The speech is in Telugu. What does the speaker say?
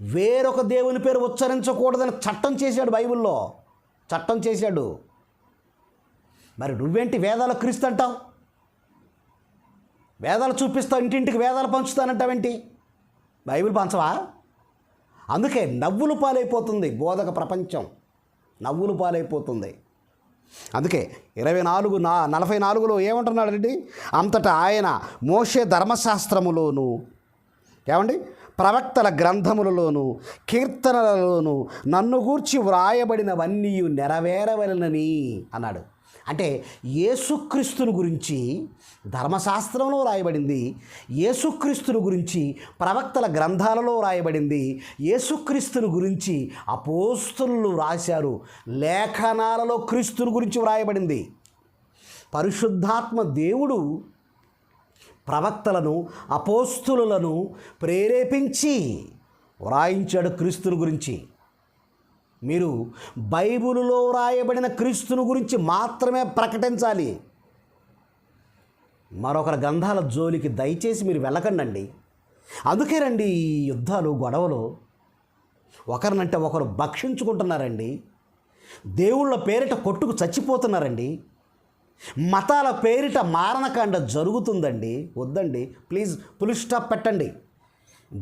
వేరొక దేవుని పేరు ఉచ్చరించకూడదని చట్టం చేశాడు బైబిల్లో. చట్టం చేశాడు. మరి నువ్వేంటి వేదాలు క్రీస్తు అంటావు? వేదాలు చూపిస్తావు ఇంటింటికి వేదాలు పంచుతానంటావేంటి? బైబిల్ పంచవా? అందుకే నవ్వులు పాలైపోతుంది బోధక ప్రపంచం. నవ్వులు పాలైపోతుంది. అందుకే ఇరవై నాలుగు నా నలభై నాలుగులో ఏమంటున్నాడండి? అంతటా ఆయన మోషే ధర్మశాస్త్రములోను ఏమండి? ప్రవక్తల గ్రంథములలోను కీర్తనలలోను నన్ను గూర్చి వ్రాయబడినవన్నీ నెరవేరవలనని అన్నాడు. అంటే యేసుక్రీస్తుని గురించి ధర్మశాస్త్రంలో రాయబడింది యేసుక్రీస్తుని గురించి ప్రవక్తల గ్రంథాలలో రాయబడింది యేసుక్రీస్తుని గురించి అపోస్తులు రాశారు లేఖనాలలో క్రీస్తుని గురించి వ్రాయబడింది. పరిశుద్ధాత్మ దేవుడు ప్రవక్తలను అపోస్తులను ప్రేరేపించి వ్రాయించాడు క్రీస్తుని గురించి. మీరు బైబిలులో వ్రాయబడిన క్రీస్తుని గురించి మాత్రమే ప్రకటించాలి. మరొకరి గంధాల జోలికి దయచేసి మీరు వెళ్ళకండి అందుకేనండి ఈ యుద్ధాలు గొడవలు. ఒకరినంటే ఒకరు భక్షించుకుంటున్నారండి. దేవుళ్ళ పేరిట కొట్టుకు చచ్చిపోతున్నారండి. మతాల పేరిట మారణకాండ జరుగుతుందండి. వద్దండి. ప్లీజ్ పులిస్టాప్ పెట్టండి.